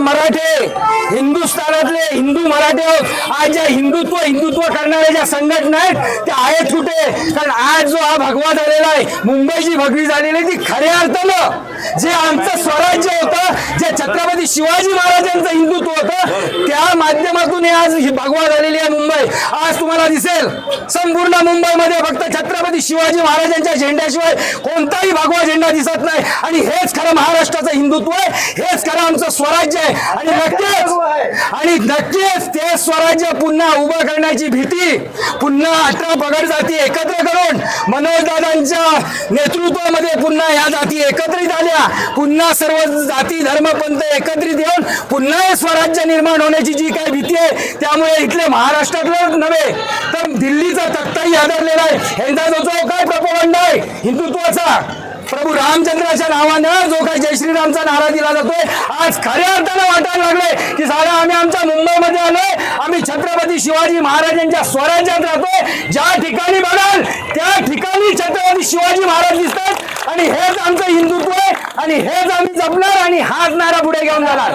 मराठे हिंदुस्थानातले हिंदू मराठे आहोत आज ज्या हिंदुत्व हिंदुत्व करणाऱ्या ज्या संघटना आहेत त्या आहेत कुठे? कारण आज जो हा भगवा झालेला आहे मुंबईची भगवी झालेली आहे, ती खऱ्या अर्थानं जे आमचं स्वराज्य होतं जे छत्रपती शिवाजी महाराजांचं हिंदुत्व होतं त्या माध्यमातून हे आज ही भगवा झालेली आहे मुंबई. तुम्हाला दिसेल. संपूर्ण मुंबईमध्ये फक्त छत्रपती शिवाजी महाराजांच्या झेंड्याशिवाय कोणताही भगवा झेंडा दिसत नाही. आणि हेच खरं महाराष्ट्राचं हिंदुत्व आहे. हेच खरं आमचं स्वराज्य आहे. आणि नक्कीच आणि नक्कीच ते स्वराज्य पुन्हा उभं करण्याची भीती पुन्हा अठरा पगड जाती एकत्र करून मनोजदादांच्या नेतृत्वामध्ये पुन्हा या जाती एकत्रित आल्या. पुन्हा सर्व जाती धर्म पंथ एकत्रित येऊन पुन्हा हे स्वराज्य निर्माण होण्याची जी काही भीती आहे त्यामुळे इथले महाराष्ट्रातलं नव्हे तर दिल्लीचा तख्ताही आदरलेला आहे. यांचा जो जो काय प्रपोगंड आहे हिंदुत्वाचा प्रभू रामचंद्राच्या नावानं जो काही जय श्रीरामचा नारा दिला जातोय आज खऱ्या अर्थानं वाटायला लागले की सारा आम्ही आमच्या मुंबईमध्ये आलोय आम्ही छत्रपती शिवाजी महाराजांच्या स्वराज्यात राहतोय. ज्या ठिकाणी बघाल त्या ठिकाणी छत्रपती शिवाजी महाराज दिसतात. आणि हेच आमचं हिंदुत्व आणि हेच आम्ही जपणार आणि हाच नारा पुढे घेऊन जाणार.